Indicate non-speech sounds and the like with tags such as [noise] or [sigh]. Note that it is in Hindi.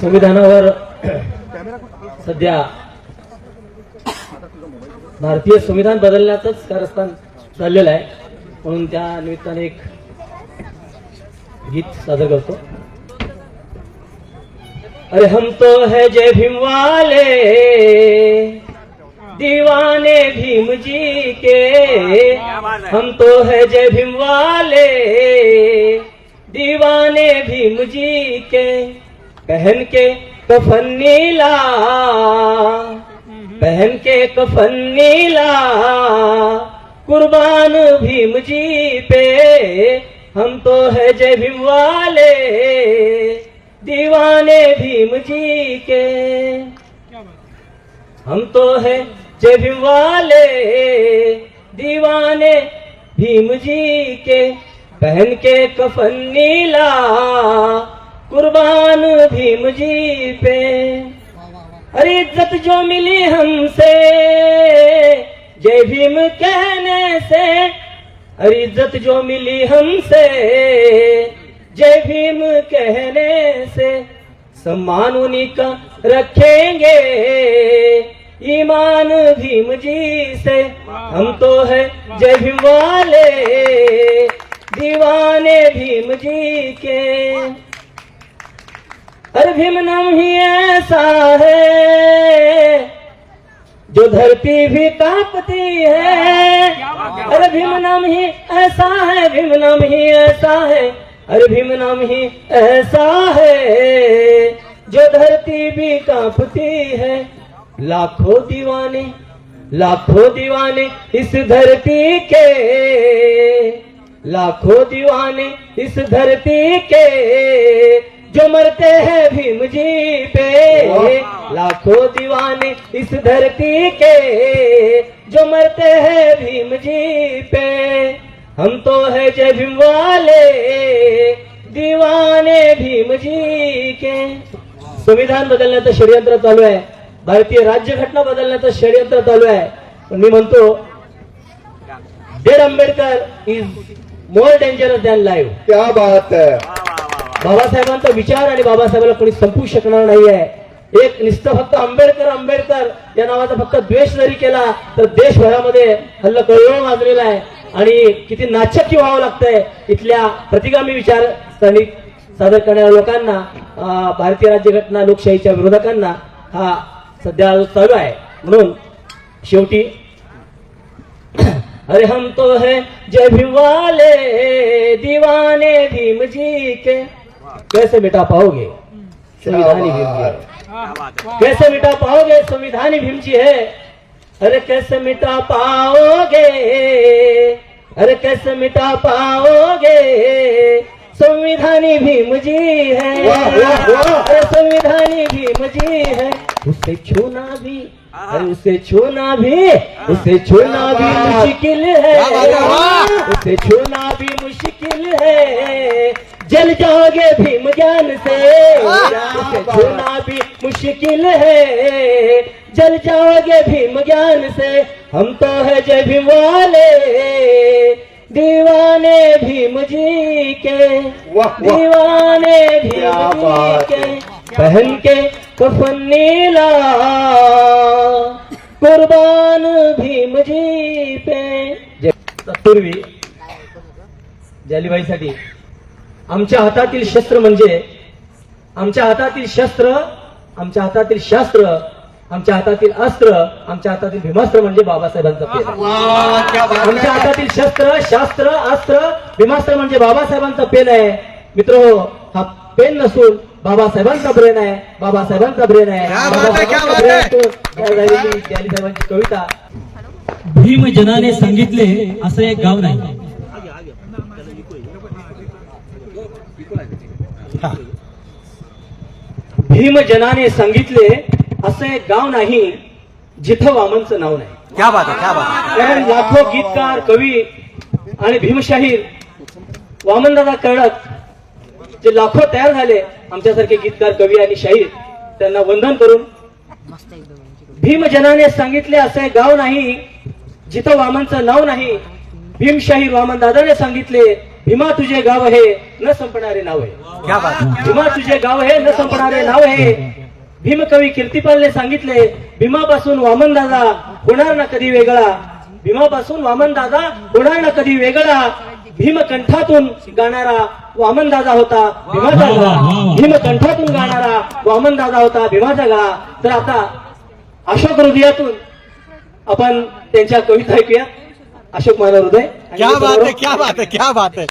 संविधानावर सध्या भारतीय संविधान बदलण्याचंच कारस्थान चाललेलं आहे. म्हणून त्या निमित्ताने एक गीत सादर करतो. अरे हम तो है जय भीम वाले दीवाने भीम जी के हम तो है जय भीम वाले दीवाने भीम जी के। पहन के कफन नीला पहन के कफन नीला कुर्बान भीम जी पे हम तो है जय भीम वाले। दीवाने भीम जी के। हम तो है जय भीम वाले। दीवाने भीम जी के पहन के कफन नीला कुर्बान भीम जी पे। अरे इज़्ज़त जो मिली हमसे, जय भीम कहने से। अरे इज़्ज़त जो मिली हमसे, जय भीम कहने से। सम्मान उन्हीं का रखेंगे। ईमान भीम जी से। हम तो है जय भीम वाले, दीवाने भीम जी के। अरे भीम नाम ही ऐसा है, जो धरती भी कांपती है। अरे भीम नाम ही ऐसा है भीम नाम ही ऐसा है अरे भीम नाम ही ऐसा है, जो धरती भी कांपती है। लाखों दीवाने लाखों दीवाने इस धरती के, लाखों दीवाने इस धरती के जो मरते हैं भीम जी पे। लाखों दीवाने इस धरती के। जो मरते हैं भीम जी पे। हम तो है जय भीम वाले। दीवाने भीम जी के। संविधान बदलने बदलण्याचं षडयंत्र चालू आहे भारतीय राज्यघटना बदलण्याचं षडयंत्र चालू आहे पण मी म्हणतो dead Ambedkar is more dangerous than live क्या बात है। बाबासाहेबांचा विचार आणि बाबासाहेबाला कोणी संपू शकणार नाहीये. एक निस्त फक्त आंबेडकर आंबेडकर या नावाचा फक्त द्वेष जरी केला तर देशभरामध्ये हल्ला कळवळ माजलेला आहे. आणि किती नाचक्की व्हावं लागतंय इथल्या प्रतिगामी विचार स्थानिक सादर करणाऱ्या लोकांना भारतीय राज्यघटना लोकशाहीच्या विरोधकांना हा सध्या चालू आहे. म्हणून शेवटी [clears throat] अरे हम तो है जय भीम वाले दीवाने भीम जी के कैसे मिटा पाओगे? संविधानी भीम जी है। कैसे मिटा पाओगे? संविधानी भीम जी है। अरे कैसे मिटा पाओगे? अरे कैसे मिटा पाओगे? संविधानी भीम जी है। अरे संविधानी भीम जी है। उसे छूना भी अरे उसे छूना भी उसे छूना भी मुश्किल है। उसे छूना भी मुश्किल है। जल जाओगे भीम ज्ञान से। छूना भी मुश्किल है। जल जाओगे भीम ज्ञान से। हम तो है जय भीम वाले दीवाने भीम जी के। दीवाने भीम जी के। पहन के कफन नीला। कुर्बान भीम जी पे। तत्पूर्वी जालीबाईसाठी आमच्या हातातील शस्त्र म्हणजे आमच्या हातातील शस्त्र आमच्या हातातील शास्त्र आमच्या हातातील अस्त्र आमच्या हातातील भीमास्त्र म्हणजे बाबासाहेबांचा पेन आहे. वाह क्या बात आमच्या है हातातील शस्त्र शास्त्र अस्त्र भीमास्त्र म्हणजे बाबासाहेबांचा पेन आहे. मित्र हा पेन नसून बाबासाहेबांचा ब्रेन आहे. बाबासाहेबांचा ब्रेन आहे. है, है. कविता. भीम जनाने सांगितले असं एक गाव नाही. भीम जनाने सांगितले असं एक गाव नाही जिथं वामनचं नाव नाही. क्या बात है क्या बात है कारण लाखो गीतकार कवी आणि भीमशाहीर वामनदादा कर्णक जे लाखो तयार झाले आमच्यासारखे गीतकार कवी आणि शाहीर त्यांना वंदन करून भीमजनाने सांगितले असे गाव नाही जिथं वामनचं नाव नाही भीमशाहीर वामनदादाने सांगितले भीमा तुझे गाव हे न संपणारे नाव आहे. क्या बात भीमा तुझे गाव हे न संपणारे नाव आहे. भीमकवी कीर्तिपालने सांगितले भीमापासून वामन दादा होणार ना कधी वेगळा? भीमापासून वामन दादा होणार ना कधी वेगळा? भीमकंठातून गाणारा वामन दादा होता भीमाचा वा. भीमकंठातून गाणारा वामन दादा होता भीमाचा गळा तर आता अशोक हृदयातून आपण त्यांच्या कविता ऐकूया. अशोक महाराज हृदय. क्या बात है क्या बात है क्या बात है.